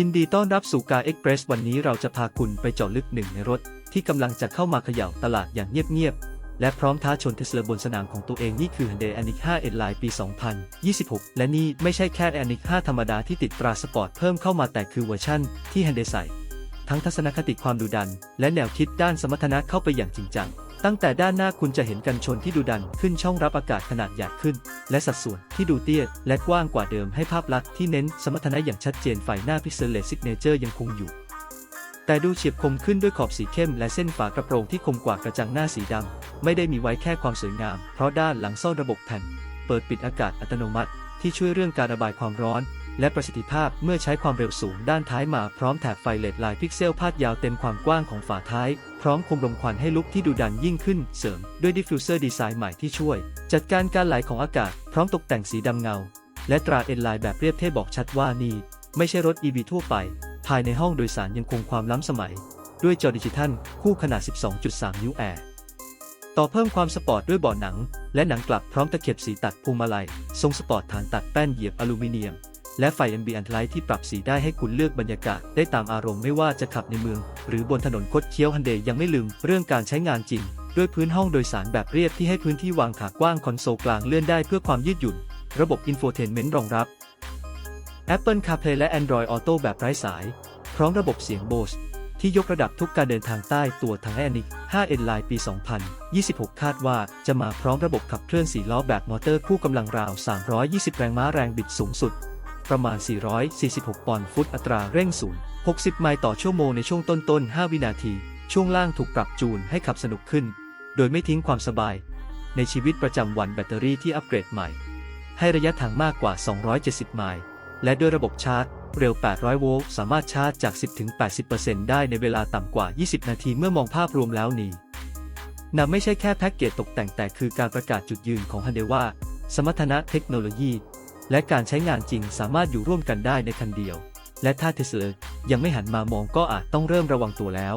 ยินดีต้อนรับสู่กาเอ็กเพรสวันนี้เราจะพาคุณไปเจาะลึกหนึ่งในรถ ที่กำลังจะเข้ามาเขย่าตลาดอย่างเงียบๆ และพร้อมท้าชนเทสลาบนสนามของตัวเองนี่คือ Hyundai Ioniq 5 N Line ปี 2026 และนี่ไม่ใช่แค่ Ioniq 5 ธรรมดาที่ติดตราสปอร์ตเพิ่มเข้ามาแต่คือเวอร์ชั่นที่ Hyundai ใส่ทั้งทัศนคติความดุดัน และแนวคิดด้านสมรรถนะเข้าไปอย่างจริงจัง ตั้งแต่ด้านหน้าคุณจะเห็นกันชนที่ดุดันขึ้นช่องรับอากาศขนาดใหญ่ขึ้น และสัดส่วนที่ดูเตี้ยและกว้างกว่าเดิมให้ภาพลักษณ์ที่เน้นสมรรถนะอย่างชัดเจนไฟหน้าพิเศษเลสิกเนเจอร์ยังคงอยู่ แต่ดูเฉียบคมขึ้นด้วยขอบสีเข้ม และเส้นฝากระโปรงที่คมกว่ากระจังหน้าสีดำไม่ได้มีไว้แค่ความสวยงาม เพราะด้านหลังซ่อนระบบแผ่น เปิดปิดอากาศอัตโนมัติ ที่ช่วยเรื่องการระบายความร้อน และประสิทธิภาพเมื่อใช้ความเร็วสูงด้านท้ายมาพร้อมแถบไฟเลดลายพิกเซลพาดยาวเต็มความกว้างของฝาท้าย พร้อมคมรมควันให้ลุกที่ดูดันยิ่งขึ้นเสริมด้วยดิฟฟิวเซอร์ดีไซน์ใหม่ที่ช่วย จัดการการไหลของอากาศ พร้อมตกแต่งสีดำเงา และตราเอ็นไลน์แบบเรียบเท่บอกชัดว่านี่ ไม่ใช่รถ EV ทั่วไป ภายในห้องโดยสารยังคงความล้ำสมัย ด้วยจอดิจิทัลคู่ขนาด 12.3 นิ้วแอร์ต่อเพิ่มความสปอร์ตด้วยเบาะหนัง และหนังกลับพร้อมตะเข็บสีตัดพวงมาลัยทรงสปอร์ตฐานตัดแป้นเหยียบอลูมิเนียม และไฟ Ambient Light ที่ปรับสีได้ให้คุณเลือกบรรยากาศได้ตามอารมณ์ไม่ว่าจะขับในเมือง หรือบนถนนคดเคี้ยวฮันเดย์ยังไม่ลืมเรื่องการใช้งานจริง ด้วยพื้นห้องโดยสารแบบเรียบที่ให้พื้นที่วางขากว้างคอนโซลกลางเลื่อนได้เพื่อความยืดหยุ่น ระบบ Infotainment รองรับ Apple CarPlay และ Android Auto แบบไร้สาย พร้อมระบบเสียง Bose ที่ยกระดับทุกการเดินทางใต้ตัวทั้ง Ioniq 5 N Line ปี 2026 คาดว่าจะมาพร้อมระบบขับเคลื่อน4ล้อแบบมอเตอร์คู่กำลังราว 320 แรงม้าแรงบิดสูงสุด ประมาณ 446 ปอนด์ฟุตอัตราเร่งศูนย์60 ไมล์ต่อชั่วโมงในช่วงต้นๆ 5 วินาที ช่วงล่างถูกปรับจูนให้ขับสนุกขึ้น โดยไม่ทิ้งความสบาย ในชีวิตประจำวันแบตเตอรี่ที่อัปเกรดใหม่ ให้ระยะทางมากกว่า 270 ไมล์ และด้วยระบบชาร์จ เร็ว 800 โวลต์สามารถชาร์จจาก 10-80%ได้ในเวลาต่ำกว่า 20 นาทีเมื่อมองภาพรวมแล้วนี้นำไม่ใช่แค่แพ็กเกจตกแต่งแต่คือการประกาศจุดยืนของฮันเดว่าสมรรถนะเทคโนโลยี และการใช้งานจริงสามารถอยู่ร่วมกันได้ในคันเดียว และถ้าเทสลายังไม่หันมามองก็อาจต้องเริ่มระวังตัวแล้ว